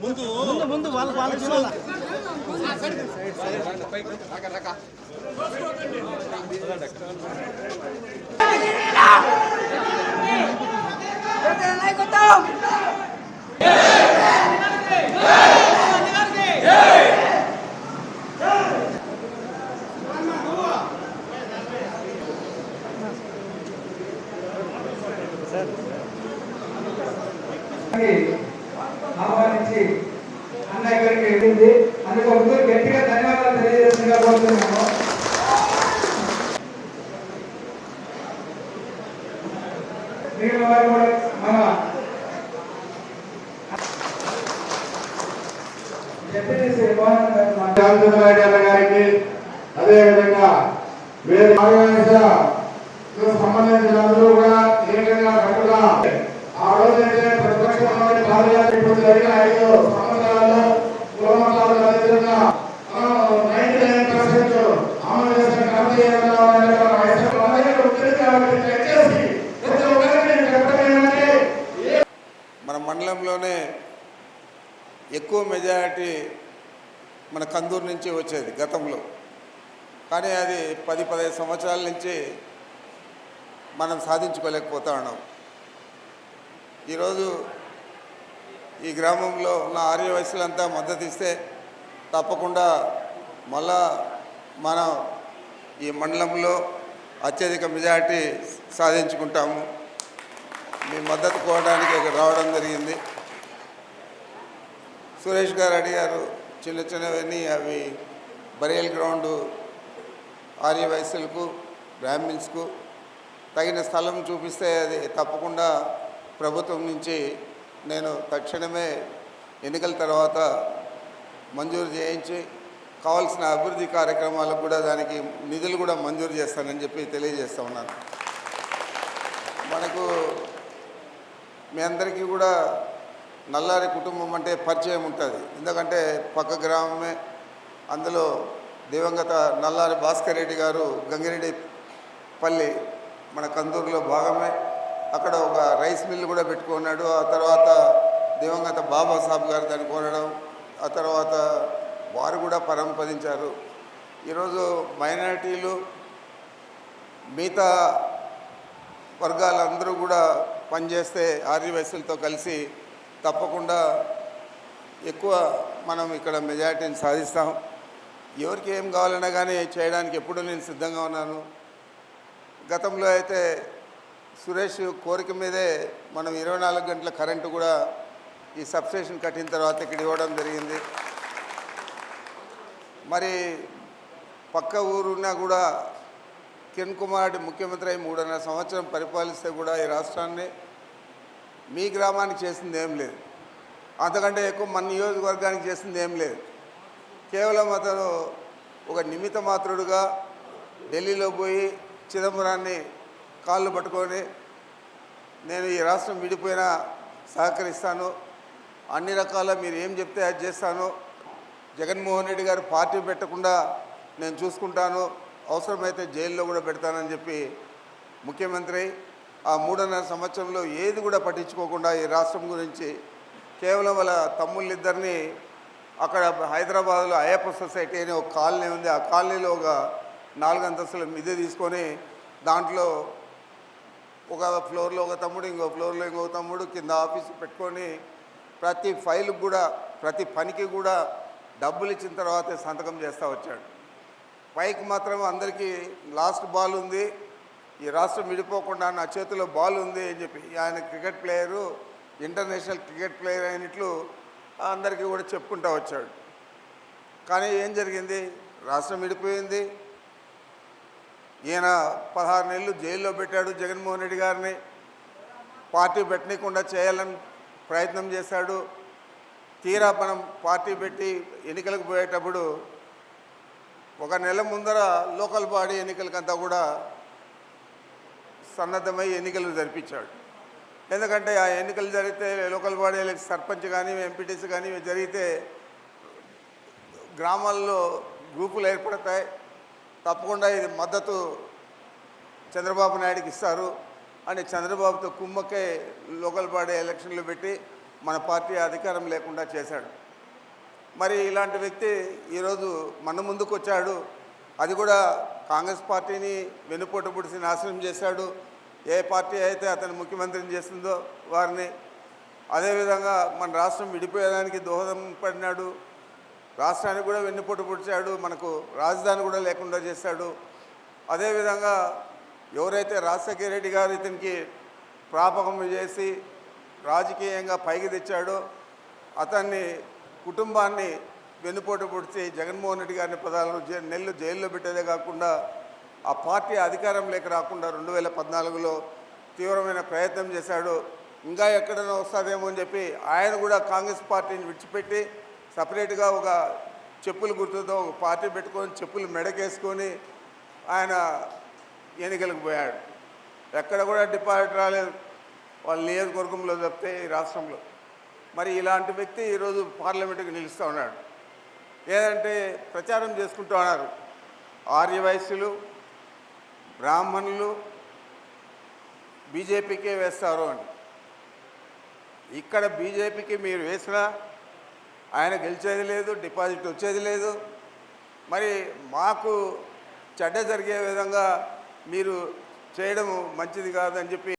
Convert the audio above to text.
ముందు ముందు వాళ్ళ వాళ్ళ చూడాలి ఆహ్వానించి అన్న ఇక్కడికి వెళ్ళింది. అందుకు ముందు గట్టిగా ధన్యవాదాలు తెలియజేస్తుందిగా కోరుతున్నాము మిగిలిన వారు కూడా మన గారికి అదేవిధంగా వేరే సంబంధించిన అందరూ కూడా ఏకంగా కట్టుగా ఆ రోజైతే ప్రతిపక్షంలోని పాదయాత్ర ఇప్పుడు జరిగిన ఐదు సంవత్సరాల్లో కులమతాలు అదేవిధంగా నైన్టీ నైన్ పర్సెంట్ అమలు చేసిన మన మండలంలోనే ఎక్కువ మెజారిటీ మన కందూరు నుంచి వచ్చేది గతంలో. కానీ అది పది పదిహేను సంవత్సరాల నుంచి మనం సాధించుకోలేకపోతా ఉన్నాం. ఈరోజు ఈ గ్రామంలో ఉన్న ఆర్యవయసులంతా మద్దతు ఇస్తే తప్పకుండా మళ్ళా మనం ఈ మండలంలో అత్యధిక మెజారిటీ సాధించుకుంటాము. మీ మద్దతు కోవడానికి ఇక్కడ రావడం జరిగింది. సురేష్ గారు అడిగారు చిన్న చిన్నవన్నీ అవి బరియల్ గ్రౌండ్ ఆర్య బ్రాహ్మిన్స్కు తగిన స్థలం చూపిస్తే అది తప్పకుండా ప్రభుత్వం నుంచి నేను తక్షణమే ఎన్నికల తర్వాత మంజూరు చేయించి కావాల్సిన అభివృద్ధి కార్యక్రమాలకు కూడా దానికి నిధులు కూడా మంజూరు చేస్తానని చెప్పి తెలియజేస్తూ ఉన్నాను. మనకు మీ అందరికీ కూడా నల్లారి కుటుంబం అంటే పరిచయం ఉంటుంది. ఎందుకంటే పక్క గ్రామమే అందులో దివంగత నల్లారి భాస్కర్ రెడ్డి గారు గంగిరెడ్డి పల్లి మన కందూరులో భాగమే. అక్కడ ఒక రైస్ మిల్ కూడా పెట్టుకున్నాడు. ఆ తర్వాత దివంగత బాబాసాహెబ్ గారు దాన్ని కొనడం ఆ తర్వాత వారు కూడా పరంపదించారు. ఈరోజు మైనారిటీలు మిగతా వర్గాలందరూ కూడా పనిచేస్తే ఆర్యవైశ్యులతో కలిసి తప్పకుండా ఎక్కువ మనం ఇక్కడ మెజారిటీని సాధిస్తాం. ఎవరికి ఏం కావాలన్నా కానీ చేయడానికి ఎప్పుడూ నేను సిద్ధంగా ఉన్నాను. గతంలో అయితే సురేష్ కోరిక మీదే మనం ఇరవై నాలుగు గంటల కరెంటు కూడా ఈ సబ్స్టేషన్ కట్టిన తర్వాత ఇక్కడ ఇవ్వడం జరిగింది. మరి పక్క ఊరున్నా కూడా కిరణ్ కుమార్ రెడ్డి ముఖ్యమంత్రి అయి మూడున్నర సంవత్సరం పరిపాలిస్తే కూడా ఈ రాష్ట్రాన్ని మీ గ్రామానికి చేసింది ఏం లేదు. అంతకంటే ఎక్కువ మన నియోజకవర్గానికి చేసింది ఏం లేదు. కేవలం అతను ఒక నిమిత్త మాత్రుడుగా ఢిల్లీలో పోయి చిదంబరాన్ని కాళ్ళు పట్టుకొని నేను ఈ రాష్ట్రం విడిపోయినా సహకరిస్తాను అన్ని రకాల మీరు ఏం చెప్తే అది చేస్తాను జగన్మోహన్ రెడ్డి గారు పార్టీ పెట్టకుండా నేను చూసుకుంటాను అవసరమైతే జైల్లో కూడా పెడతానని చెప్పి ముఖ్యమంత్రి ఆ మూడున్నర సంవత్సరంలో ఏది కూడా పట్టించుకోకుండా ఈ రాష్ట్రం గురించి కేవలం వాళ్ళ తమ్ముళ్ళిద్దరిని అక్కడ హైదరాబాద్లో అయ్యప్ప సొసైటీ అనే ఒక కాలనీ ఉంది. ఆ కాలనీలో ఒక నాలుగు అంతస్తుల మిద్దె తీసుకొని దాంట్లో ఒక ఫ్లోర్లో ఒక తమ్ముడు ఇంకో ఫ్లోర్లో ఇంకో తమ్ముడు కింద ఆఫీస్ పెట్టుకొని ప్రతి ఫైల్ కూడా ప్రతి పనికి కూడా డబ్బులు ఇచ్చిన తర్వాతే సంతకం చేస్తూ వచ్చాడు. పైకి మాత్రం అందరికీ లాస్ట్ బాల్ ఉంది ఈ రాష్ట్రం విడిపోకుండా నా చేతిలో బాల్ ఉంది అని చెప్పి ఆయన cricket player international cricket player అయినట్లు అందరికీ కూడా చెప్పుకుంటూ వచ్చాడు. కానీ ఏం జరిగింది? రాష్ట్రం విడిపోయింది. ఈయన పదహారు నెలలు జైల్లో పెట్టాడు జగన్మోహన్ రెడ్డి గారిని. పార్టీ పెట్టనీయకుండా చేయాలని ప్రయత్నం చేశాడు. తీరా మనం పార్టీ పెట్టి ఎన్నికలకు పోయేటప్పుడు ఒక నెల ముందర లోకల్ బాడీ ఎన్నికలకంతా కూడా సన్నద్ధమై ఎన్నికలు జరిపించాడు. ఎందుకంటే ఆ ఎన్నికలు జరిగితే లోకల్ బాడీ సర్పంచ్ కానీ ఎంపీటీసీ కానీ ఇవి జరిగితే గ్రామాల్లో గ్రూపులు ఏర్పడతాయి. తప్పకుండా ఇది మద్దతు చంద్రబాబు నాయుడుకి ఇస్తారు. అని చంద్రబాబుతో కుమ్మకే లోకల్ బాడీ ఎలక్షన్లు పెట్టి మన పార్టీ అధికారం లేకుండా చేశాడు. మరి ఇలాంటి వ్యక్తి ఈరోజు మన ముందుకు వచ్చాడు. అది కూడా కాంగ్రెస్ పార్టీని వెనుపోటు పుడిసి నాశనం చేశాడు. ఏ పార్టీ అయితే అతను ముఖ్యమంత్రిని చేస్తుందో వారిని. అదేవిధంగా మన రాష్ట్రం విడిపోయేదానికి దోహదం పడినాడు. రాష్ట్రానికి కూడా వెన్నుపోటు పుడిచాడు. మనకు రాజధాని కూడా లేకుండా చేశాడు. అదేవిధంగా ఎవరైతే రాజశేఖర రెడ్డి గారు ఇతనికి ప్రాపకం చేసి రాజకీయంగా పైకి తెచ్చాడో అతన్ని కుటుంబాన్ని వెన్నుపోటు పొడిచి జగన్మోహన్ రెడ్డి గారిని పదాలను నెల్లు జైల్లో పెట్టేదే కాకుండా ఆ పార్టీ అధికారం లేక రాకుండా రెండు వేల పద్నాలుగులో తీవ్రమైన ప్రయత్నం చేశాడు. ఇంకా ఎక్కడైనా వస్తుందేమో అని చెప్పి ఆయన కూడా కాంగ్రెస్ పార్టీని విడిచిపెట్టి సపరేట్గా ఒక చెప్పులు గుర్తుతో ఒక పార్టీ పెట్టుకొని చెప్పులు మెడకేసుకొని ఆయన ఎన్నికలకు పోయాడు. ఎక్కడ కూడా డిపాజిట్ రాలేదు. వాళ్ళు నియోజకవర్గంలో తప్పితే ఈ రాష్ట్రంలో. మరి ఇలాంటి వ్యక్తి ఈరోజు పార్లమెంటుకి నిలుస్తూ ఉన్నాడు. ఏదంటే ప్రచారం చేసుకుంటూ ఉన్నారు. ఆర్య బ్రాహ్మణులు బీజేపీకే వేస్తారు అని. ఇక్కడ బీజేపీకి మీరు వేసినా ఆయన గెలిచేది లేదు డిపాజిట్ వచ్చేది లేదు. మరి మాకు చెడ్డ జరిగే విధంగా మీరు చేయడం మంచిది కాదని చెప్పి